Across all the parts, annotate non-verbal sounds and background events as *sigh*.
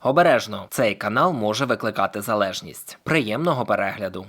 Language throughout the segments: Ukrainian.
Обережно, цей канал може викликати залежність. Приємного перегляду.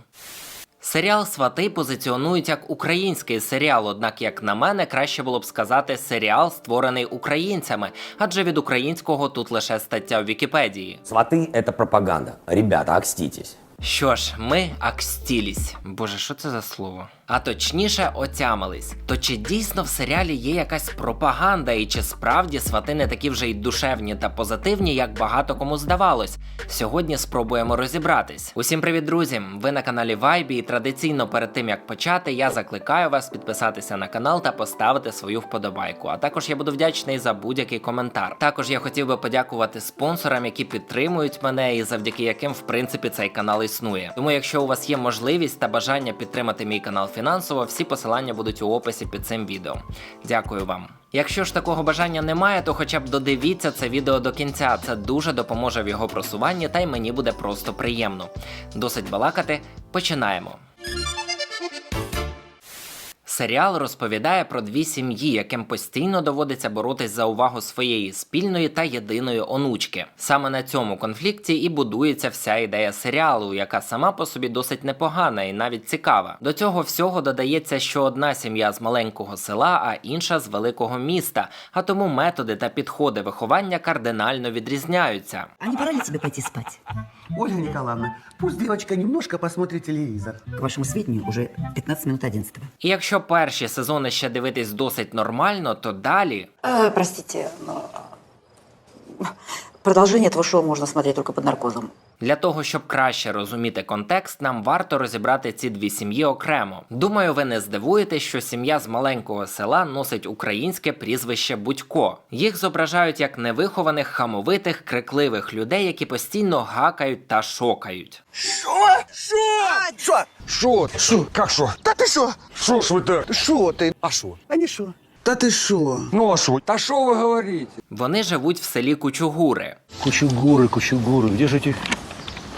Серіал Свати позиціонують як український серіал, однак, як на мене, краще було б сказати серіал, створений українцями, адже від українського тут лише стаття в Вікіпедії. Сваты – это пропаганда. Ребята, окститесь. Що ж, ми акстілісь. Боже, що це за слово? А точніше, отямились. То чи дійсно в серіалі є якась пропаганда, і чи справді свати не такі вже й душевні та позитивні, як багато кому здавалось? Сьогодні спробуємо розібратись. Усім привіт, друзі! Ви на каналі Вайбі, і традиційно перед тим як почати, я закликаю вас підписатися на канал та поставити свою вподобайку. А також я буду вдячний за будь-який коментар. Також я хотів би подякувати спонсорам, які підтримують мене і завдяки яким, в принципі, цей канал існує. Тому, якщо у вас є можливість та бажання підтримати мій канал фінансово, всі посилання будуть у описі під цим відео. Дякую вам. Якщо ж такого бажання немає, то хоча б додивіться це відео до кінця. Це дуже допоможе в його просуванні, та й мені буде просто приємно. Досить балакати. Починаємо. Серіал розповідає про дві сім'ї, яким постійно доводиться боротись за увагу своєї спільної та єдиної онучки. Саме на цьому конфлікті і будується вся ідея серіалу, яка сама по собі досить непогана і навіть цікава. До цього всього додається, що одна сім'я з маленького села, а інша з великого міста. А тому методи та підходи виховання кардинально відрізняються. А не пора ли тебе пойти спать? Ольга Николаевна, пусть девочка немножко посмотрит телевизор. К вашему сведению, уже 15 минут 11 І якщо перші сезони ще дивитись досить нормально, то далі Э, Простите, но... продовження этого шоу можна смотреть тільки під наркозом. Для того, щоб краще розуміти контекст, нам варто розібрати ці дві сім'ї окремо. Думаю, ви не здивуєтесь, що сім'я з маленького села носить українське прізвище Будько. Їх зображають як невихованих, хамовитих, крикливих людей, які постійно гакають та шокають. Шо? Шо? Как шо? Да ты шо? Шо ж ви так? Шо ты? А шо? А не шо? Да ты шо? Ну а шо? Та що ви говорите? Вони живуть в селі Кучугури. Кучугуры, кучугуры, где же эти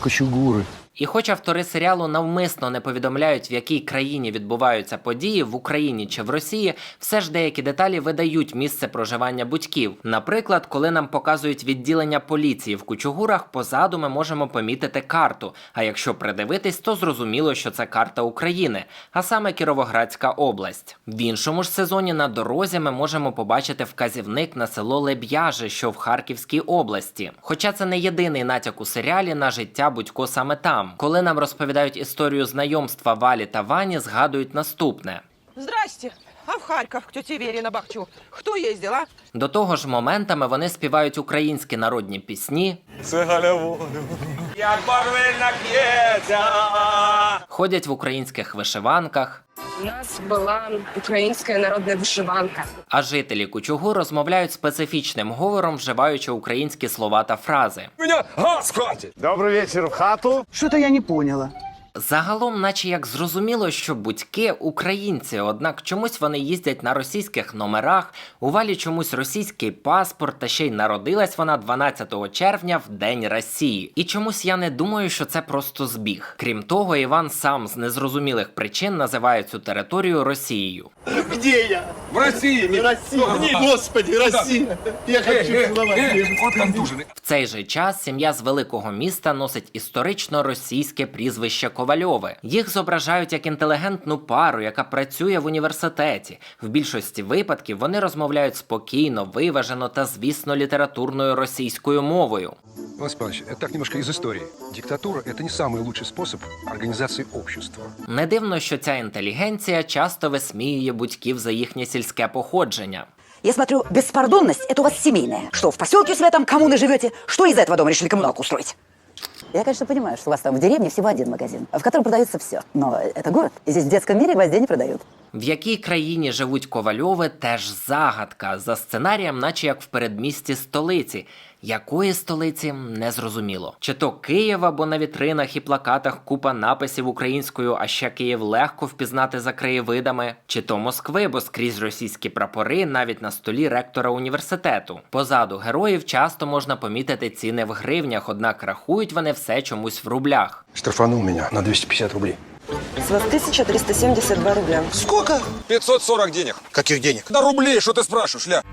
кучугуры? І хоч автори серіалу навмисно не повідомляють, в якій країні відбуваються події, в Україні чи в Росії, все ж деякі деталі видають місце проживання будьків. Наприклад, коли нам показують відділення поліції в Кучугурах, позаду ми можемо помітити карту. А якщо придивитись, то зрозуміло, що це карта України, а саме Кіровоградська область. В іншому ж сезоні на дорозі ми можемо побачити вказівник на село Леб'яже, що в Харківській області. Хоча це не єдиний натяк у серіалі на життя Будько саме там. Коли нам розповідають історію знайомства Валі та Вані, згадують наступне. Здрасте. А в Харьков к тете Вере на Бахчу кто ездил, а? До того ж, моментами вони співають українські народні пісні, Як барвельна п'ється. ходять в українських вишиванках. У нас была украинская народная вышиванка. А жителі Кучугу розмовляють специфічним говором, вживаючи українські слова та фрази. Мене газ в хаті. Что-то я не поняла. Загалом, наче як зрозуміло, що будьки українці, однак чомусь вони їздять на російських номерах, у валі чомусь російський паспорт, та ще й народилась вона 12 червня в День Росії. І чомусь я не думаю, що це просто збіг. Крім того, Іван сам з незрозумілих причин називає цю територію Росією. Где я? В Росії. В России. Господи, Россия. Я Е, хочу е, е. В цей же час сім'я з великого міста носить історично російське прізвище Ковальови. Їх зображають як інтелігентну пару, яка працює в університеті. В більшості випадків вони розмовляють спокійно, виважено та, звісно, літературною російською мовою. Иван Степанович, это так немножко из истории. Диктатура – это не самый лучший способ организации общества. Не дивно, що ця інтелігенція часто висміює будьків за їхнє сільське походження. Я смотрю, беспардонность – это у вас семейная. Что, в поселке у себя там коммуны живете? Что из этого дома решили коммуналку устроить? Я, конечно, понимаю, что у вас там в деревне всего один магазин, в котором продается все. Но это город, и здесь в детском мире гвоздей не продают. В якій країні живуть Ковальови, теж загадка. За сценарієм, наче як в передмісті столиці. Якої столиці не зрозуміло. Чи то Києва, бо на вітринах і плакатах купа написів українською, а ще Київ легко впізнати за краєвидами, чи то Москви, бо скрізь російські прапори навіть на столі ректора університету. Позаду героїв часто можна помітити ціни в гривнях, однак рахують вони все чомусь в рублях. Штрафанул меня на 250 рублей. С вас 1372 рубля. Сколько? 540 денег. Каких денег? Да рублей, что ты спрашиваешь, ля?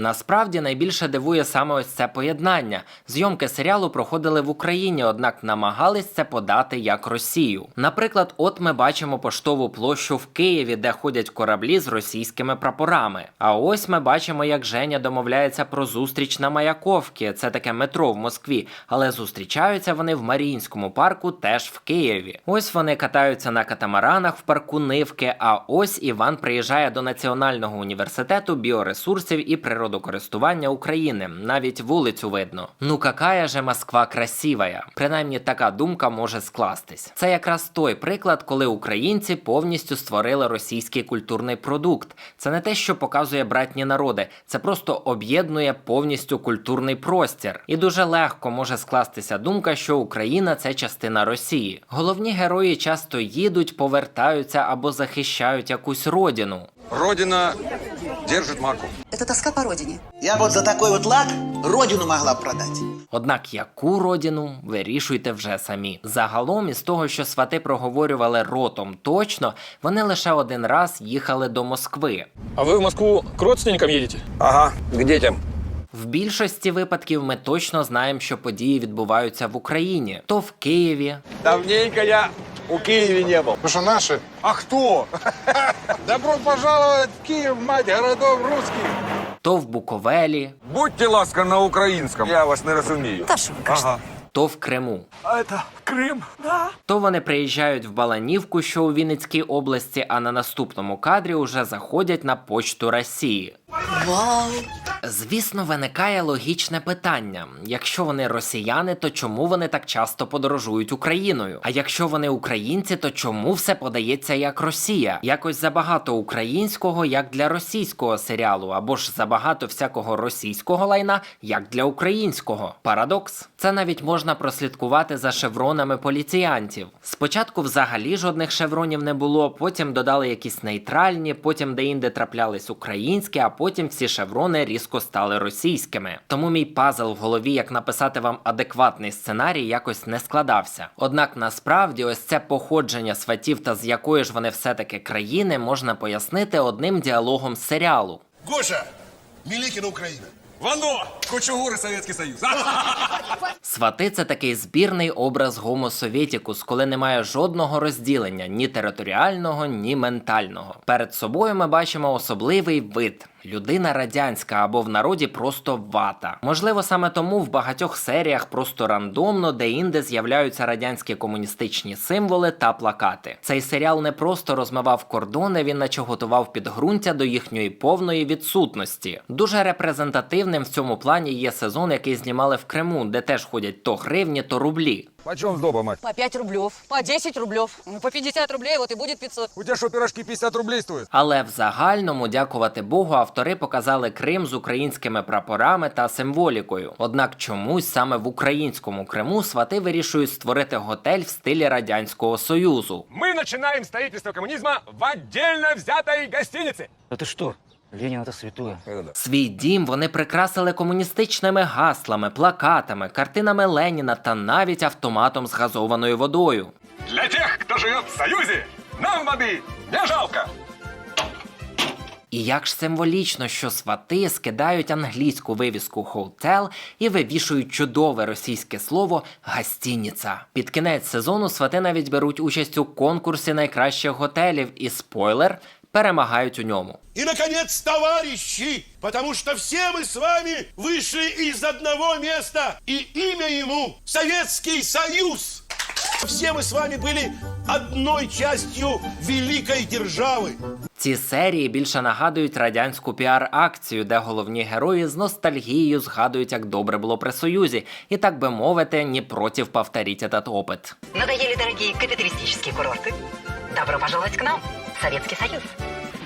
Насправді найбільше дивує саме ось це поєднання. Зйомки серіалу проходили в Україні, однак намагались це подати як Росію. Наприклад, от ми бачимо поштову площу в Києві, де ходять кораблі з російськими прапорами. А ось ми бачимо, як Женя домовляється про зустріч на Маяковці. Це таке метро в Москві, але зустрічаються вони в Маріїнському парку, теж в Києві. Ось вони катаються на катамаранах в парку Нивки. А ось Іван приїжджає до Національного університету біоресурсів і природокористування України. Навіть вулицю видно. Ну какая же Москва красивая. Принаймні така думка може скластись. Це якраз той приклад, коли українці повністю створили російський культурний продукт. Це не те, що показує братні народи, це просто об'єднує повністю культурний простір. І дуже легко може скластися думка, що Україна це частина Росії. Головні герої часто їдуть, повертаються або захищають якусь родину. Родина держит марку. Это тоска по родине. Я вот за такой вот лак родину могла б продати. Однак яку родину вирішуйте вже самі. Загалом, із того, що свати проговорювали ротом точно, вони лише один раз їхали до Москви. А ви в Москву к родственникам їдете? Ага, к детям. В більшості випадків ми точно знаємо, що події відбуваються в Україні, то в Києві, Давненько я у Киеве не был. Потому что наши А кто? *laughs* Добро пожаловать в Киев, мать городов русских. то в Буковелі, Будьте ласка на українському. Я вас не розумію. Да что вы, конечно. Ага. то в Криму. А это Крым? Да. То вони приїжджають в Баланівку, що у Вінницькій області, а на наступному кадрі уже заходять на почту Росії. Звісно, виникає логічне питання: якщо вони росіяни, то чому вони так часто подорожують Україною? А якщо вони українці, то чому все подається як Росія? Якось забагато українського, як для російського серіалу, або ж забагато всякого російського лайна, як для українського. Парадокс. Це навіть можна прослідкувати за шевронами поліціянтів. Спочатку взагалі жодних шевронів не було, потім додали якісь нейтральні, потім деінде траплялись українські, а потім всі шеврони різко стали російськими. Тому мій пазл в голові, як написати вам адекватний сценарій, якось не складався. Однак насправді ось це походження сватів та з якої ж вони все-таки країни можна пояснити одним діалогом з серіалу. Гоша, Миликина Украина. Вано! Кучугури Советский Союз. Свати це такий збірний образ Sovieticus, коли немає жодного розділення ні територіального, ні ментального. Перед собою ми бачимо особливий вид. Людина радянська або в народі просто вата. Можливо, саме тому в багатьох серіях просто рандомно де-інде з'являються радянські комуністичні символи та плакати. Цей серіал не просто розмивав кордони, він наче готував підґрунтя до їхньої повної відсутності. Дуже репрезентативним в цьому плані є сезон, який знімали в Криму, де теж ходять то гривні, то рублі. Почем сдоба, мать? По 5 рублев, по 10 рублев, ну, по 50 рублей, вот и будет 500. У тебя что, пирожки 50 рублей стоят? Але в загальному, дякувати Богу, автори показали Крим з українськими прапорами та символікою. Однак чомусь саме в українському Криму свати вирішують створити готель в стилі радянського союзу. Мы начинаем строительство коммунизма в отдельно взятой гостинице. Да ты что? Ленин это святое. Свій дім вони прикрасили комуністичними гаслами, плакатами, картинами Леніна та навіть автоматом з газованою водою. Для тех, кто живет в Союзе, нам воды не жалко. І як ж символічно, що свати скидають англійську вивіску «Hotel» і вивішують чудове російське слово «гостініця». Під кінець сезону свати навіть беруть участь у конкурсі найкращих готелів і спойлер перемагають у ньому. И, наконец, товарищи, потому что все мы с вами вышли из одного места, и имя ему Советский Союз. Все мы с вами были одной частью великой державы. Ці серії більше нагадують радянську піар-акцію, де головні герої з ностальгією згадують, як добре було при союзі, і так би мовити, не проти повторіть этот опит. Надоели дорогие капиталистические курорты? Добро пожаловать к нам, Советский Союз.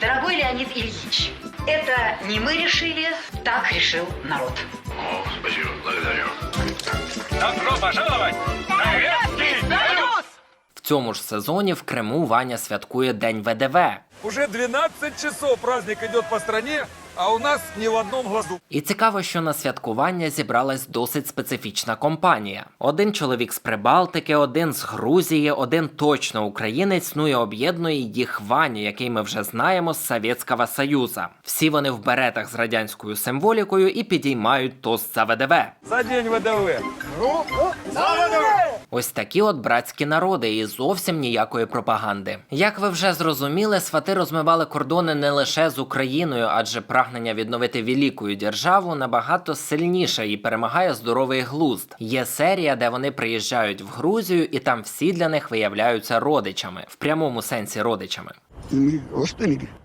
Дорогой Леонид Ильич, это не мы решили, так решил народ. Добро пожаловать! Советский Союз! В цьому ж сезоні в Криму Ваня святкує День ВДВ. Уже 12 часов праздник идет по стране, а у нас ни в одном глазу. І цікаво, що на святкування зібралась досить специфічна компанія. Один чоловік з Прибалтики, один з Грузії, один точно українець, ну і об'єднує їх Ваня, який ми вже знаємо з Совєтського Союза. Всі вони в беретах з радянською символікою і підіймають тост за ВДВ. За день ВДВ. Ось такі от братські народи і зовсім ніякої пропаганди. Як ви вже зрозуміли, свати розмивали кордони не лише з Україною, адже прагнення відновити велику державу набагато сильніше і перемагає здоровий глузд. Є серія, де вони приїжджають в Грузію, і там всі для них виявляються родичами, в прямому сенсі родичами.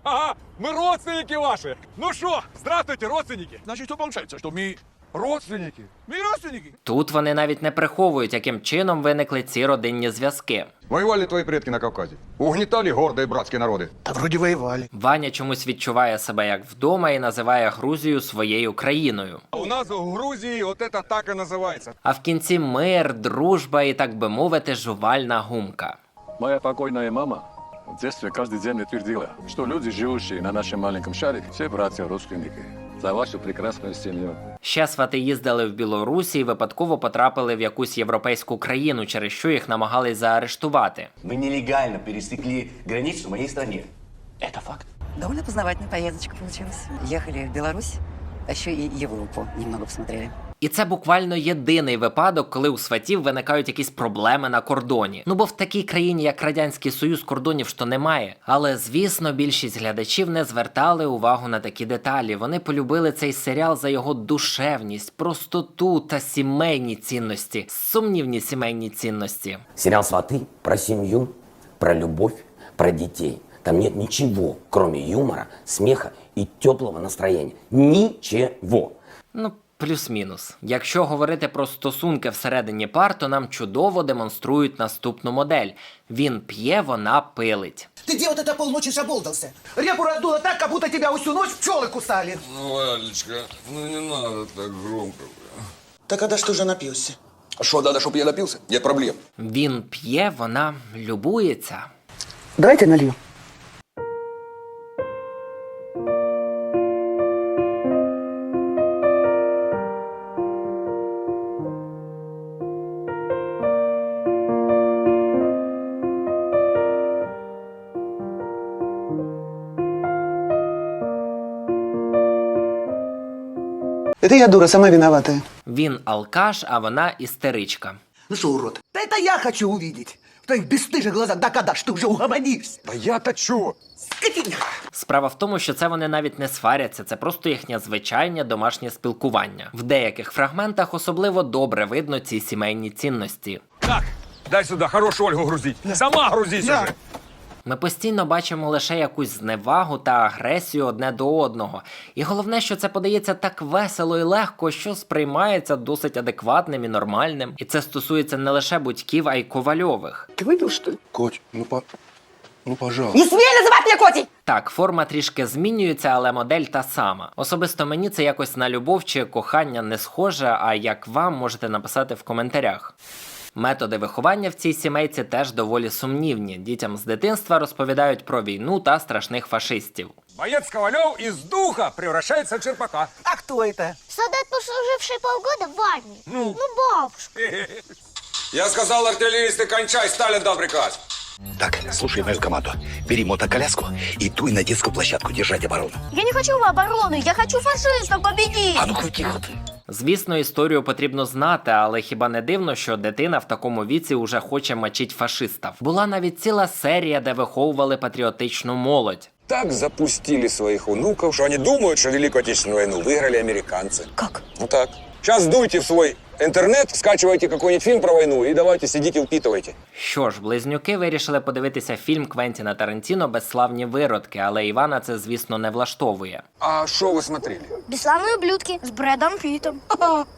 Ага, ми родственники ваші. Ну що, здравствуйте, родственники. Значить, то виходить, що мы родственники? Мы родственники. Тут вони навіть не приховують, яким чином виникли ці родинні зв'язки. Воевали твои предки на Кавказе. Угнетали гордые братские народы. Да вроде воевали. Ваня чомусь відчуває себе як вдома і називає Грузію своєю країною. У нас в Грузии вот это так и называется. А в кінці мир, дружба і так би мовити, жувальна гумка. Моя покойная мама в детстве каждый день мне твердила, что люди, живущие на нашем маленьком шаре, все братья-родственники. За вашу прекрасну сім'ю. Ще свати їздили в Білорусі і випадково потрапили в якусь європейську країну, через що їх намагались заарештувати. Ми нелегально пересекли границю в моїй стране. Це факт. Довольно познавательна поездочка получилась. Їхали в Білорусь, а ще і Європу немного посмотрели. І це буквально єдиний випадок, коли у сватів виникають якісь проблеми на кордоні. Ну бо в такій країні, як Радянський Союз, кордонів то немає. Але звісно, більшість глядачів не звертали увагу на такі деталі. Вони полюбили цей серіал за його душевність, простоту та сімейні цінності, сумнівні сімейні цінності. Сериал «Сваты» про семью, про любовь, про детей. Там нет ничего, кроме юмора, смеха и теплого настроения. Ничего. Ну, плюс-мінус. Якщо говорити про стосунки всередині пар, то нам чудово демонструють наступну модель: він п'є, вона пилить. Ты где вот это полночи шаболдался? Репу раздуло так, как будто тебя всю ночь пчелы кусали. Ну, Валечка, ну не надо так громко. Так а да что же напился? А что, надо, чтобы я напился? Нет проблем. Він п'є, вона любується. Давайте налью. я дура, сама виноватая. Він алкаш, а вона істеричка. Ну что, урод? Да это я хочу увидеть. В твоих бесстыжих глазах. Да когда ж ты уже угомонишься? Да я-то чё? Скотина! Справа в тому, що це вони навіть не сваряться, це просто їхнє звичайне домашнє спілкування. В деяких фрагментах особливо добре видно ці сімейні цінності. Так, дай сюда хорошую Ольгу грузить. Сама грузись уже. Ми постійно бачимо лише якусь зневагу та агресію одне до одного. І головне, що це подається так весело і легко, що сприймається досить адекватним і нормальним. І це стосується не лише будьків, а й ковальових. Ты выпил, что ли? Коть, ну, по... ну пожалуйста. Не смей называть меня Котей! Так, форма трішки змінюється, але модель та сама. Особисто мені це якось на любов чи кохання не схоже, а як вам можете написати в коментарях. Методи виховання в цій сімейці теж доволі сумнівні. Дітям з дитинства розповідають про війну та страшних фашистів. Боец Ковалев из духа превращается в черпака. А кто это? Солдат, послуживший полгода в армии. Ну, бабушка. Я сказал, артиллеристы, кончай, Сталин дал приказ. Так, слушай мою команду. Бери мотоколяску и дуй на детскую площадку держать оборону. Я не хочу обороны, я хочу фашистов победить. А ну-ка тихо ты. Звісно, історію потрібно знати, але хіба не дивно, що дитина в такому віці уже хоче мочить фашистів. Була навіть ціла серія, де виховували патріотичну молодь. Так запустили своїх онуків, що вони думають, що Велику Отечественную війну виграли американці. Як? Ну так. Зараз дуйте в свой интернет, скачивайте какой-нибудь фильм про войну и давайте сидите впитывайте. Що ж, близнюки вирішили подивитися фільм Квентіна Тарантіно Безславні виродки, але Івана це, звісно, не влаштовує. А что вы смотрели? Бесславные ублюдки с Брэдом Питтом.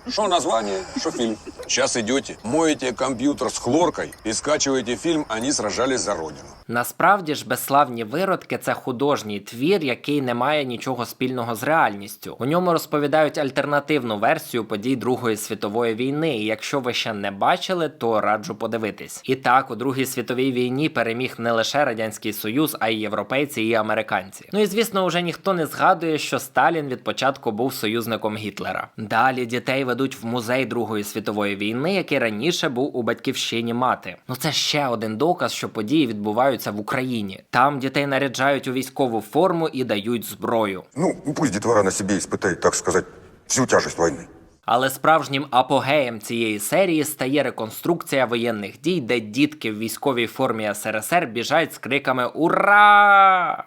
Что название, *laughs* что фильм? Сейчас идете, моете компьютер с хлоркой и скачиваете фильм «Они сражались за Родину». Насправді ж безславні виродки це художній твір, який не має нічого спільного з реальністю. У ньому розповідають альтернативну версію подій Другої світової війни. І якщо ви ще не бачили, то раджу подивитись. І так, у Другій світовій війні переміг не лише радянський союз, а й європейці і американці. Ну і звісно, уже ніхто не згадує, що Сталін від початку був союзником Гітлера. Далі дітей ведуть в музей Другої світової війни, який раніше був у батьківщині мати. Ну це ще один доказ, що події відбуваються в Україні. Там дітей наряджають у військову форму і дають зброю. Ну, пусть детвора на себе испытает, так сказать, всю тяжесть войны. Але справжнім апогеєм цієї серії стає реконструкція воєнних дій, де дітки в військовій формі СРСР біжать з криками Ура!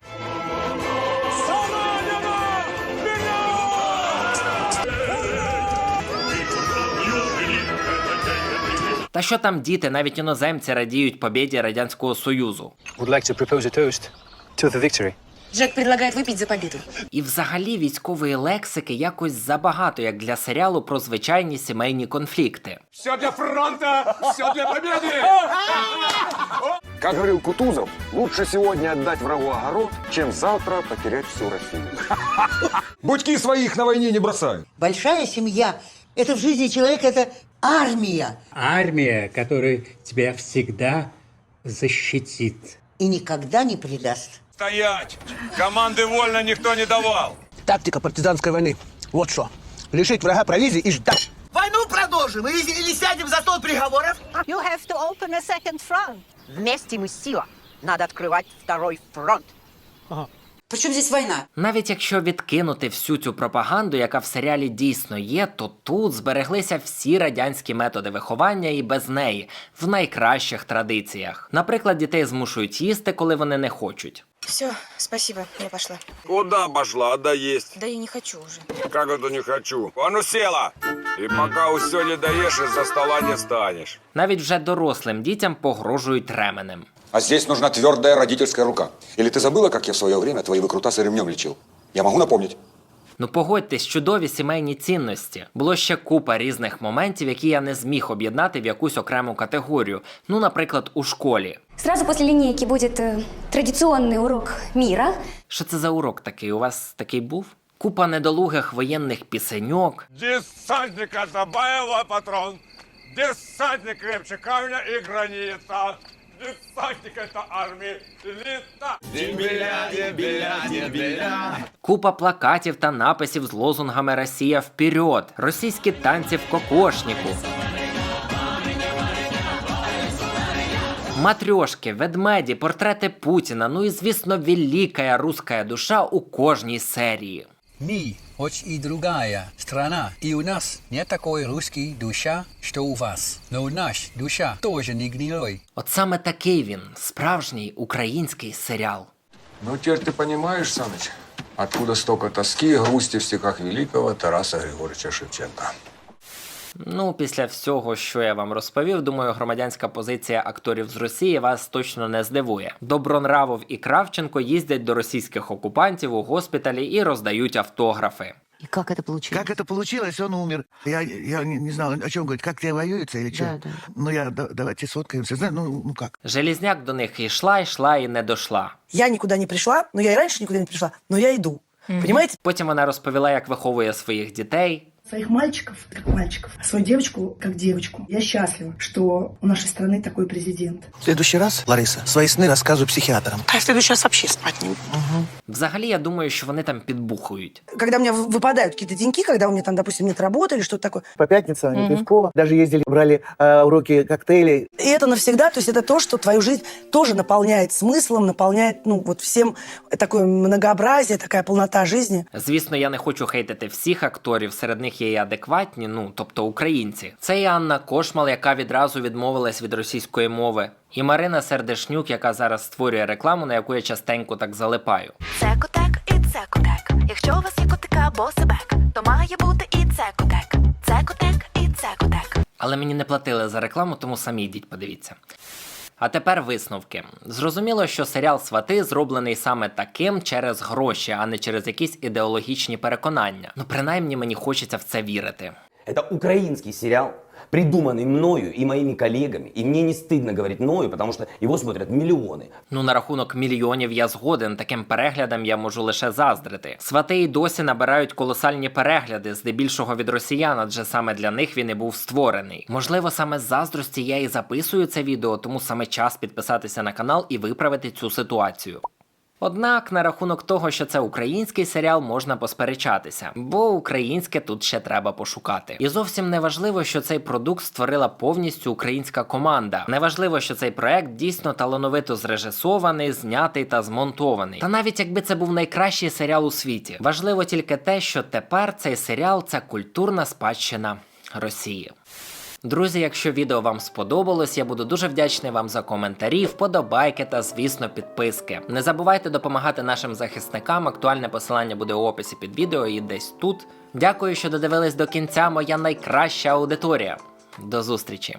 Та що там діти, навіть іноземці радіють побіді Радянського Союзу. Would like to propose a toast to the victory. Джек предлагает выпить за победу. І взагалі військової лексики якось забагато, як для серіалу про звичайні сімейні конфлікти. Все для фронта, все для победы! Как говорил Кутузов, лучше сегодня отдать врагу огород, чем завтра потерять всю Россию. Будьки своих на войне не бросают. Большая семья – это в жизни человека, это армия. Армия, которая тебя всегда защитит. И никогда не предаст. Стоять! Команды вольно никто не давал. Тактика партизанской войны. Вот что. Лишить врага провизии и ждать. Войну продолжим или, или сядем за стол переговоров? You have to open a second front. Вместе мы сила. Надо открывать второй фронт. Причем здесь война? Навіть якщо відкинути всю цю пропаганду, яка в серіалі дійсно є, то тут збереглися всі радянські методи виховання і без неї в найкращих традиціях. Наприклад, дітей змушують їсти, коли вони не хочуть. Все, спасибо, я пошла. Куда пошла? Да есть. Да я не хочу уже. Как это не хочу? А ну села! И пока все не доешь, из-за стола не станешь. Навіть вже дорослим дітям погрожують ременем. А здесь нужна твердая родительская рука. Или ты забыла, как я в свое время твои выкрутасы ремнем лечил? Я могу напомнить. Ну погодьтесь, чудові сімейні цінності. Було ще купа різних моментів, які я не зміг об'єднати в якусь окрему категорію. Ну, наприклад, у школі. Сразу после линейки будет э, традиционный урок мира. Що це за урок такий? У вас такий був? Купа недолугих воєнних пісеньок. Десантник Атабаева патрон. Десантник крепче камня и гранита. Десантник это армии элита. Дембеля, дембеля, дембеля. Купа плакатів та написів з лозунгами Росія вперед! Російські танці в кокошніку. Матрьошки, ведмеді, портрети Путіна, ну і звісно, великая русская душа у кожній серії. Мы, хоть и другая страна, и у нас не такой русский душа, что у вас. Но наш душа тоже не гнилой. От саме такий він, справжній український серіал. Ну, теперь ты понимаешь, Саныч, откуда столько тоски и грусти в стихах великого Тараса Григорьевича Шевченка. Ну, після всього, що я вам розповів, думаю, громадянська позиція акторів з Росії вас точно не здивує. Добронравов і Кравченко їздять до російських окупантів у госпіталі і роздають автографи. И как это получилось? Как это получилось, он умер. Я, я не, не знал, о чем говорить, как тебе воюется или что? Да, да. Ну, я, да- давайте сфоткаемся. Знаешь, ну, ну как? Желізняк до них йшла, йшла і не дошла. Я никуда не пришла, но я и раньше никуда не пришла, но я иду. Понимаете? Потім вона розповіла, як виховує своїх дітей Своих мальчиков как мальчиков, а свою девочку как девочку. Я счастлива, что у нашей страны такой президент. В следующий раз, Лариса, свои сны рассказывай психиатрам. А в следующий раз вообще спать не Взагалі, я думаю, що вони там підбухують. Когда у меня в- выпадают какие-то деньки, когда у меня там, допустим, нет работы или что-то такое. По пятницам они пивко, даже ездили, брали э, уроки коктейлей. И это навсегда, то есть это то, что твою жизнь тоже наполняет смыслом, наполняет, ну, вот всем такое многообразие, такая полнота жизни. Звісно, я не хочу хейтити всіх акторів, серед них є і адекватні, ну тобто українці. Це і Анна Кошмал, яка відразу відмовилась від російської мови, і Марина Сердешнюк, яка зараз створює рекламу, на яку я частенько так залипаю. Це котек і це котек. Якщо у вас є котика або себек, то має бути і це котек. Це котек і це котек. Але мені не платили за рекламу, тому самі йдіть, подивіться. А тепер висновки. Зрозуміло, що серіал Свати зроблений саме таким через гроші, а не через якісь ідеологічні переконання. Ну, принаймні мені хочеться в це вірити. Це український сериал, придуманный мною и моими коллегами. И мне не стыдно говорить мною, потому что его смотрят миллионы. Ну, на рахунок мільйонів я згоден, таким переглядам я можу лише заздрити. Свати і досі набирають колосальні перегляди, здебільшого від росіян, адже саме для них він і був створений. Можливо, саме з заздрості я і записую це відео, тому саме час підписатися на канал і виправити цю ситуацію. Однак на рахунок того, що це український серіал, можна посперечатися, бо українське тут ще треба пошукати. І зовсім не важливо, що цей продукт створила повністю українська команда. Не важливо, що цей проект дійсно талановито зрежисований, знятий та змонтований. Та навіть якби це був найкращий серіал у світі, важливо тільки те, що тепер цей серіал це культурна спадщина Росії. Друзі, якщо відео вам сподобалось, я буду дуже вдячний вам за коментарі, вподобайки та, звісно, підписки. Не забувайте допомагати нашим захисникам. Актуальне посилання буде у описі під відео і десь тут. Дякую, що додивились до кінця, моя найкраща аудиторія. До зустрічі!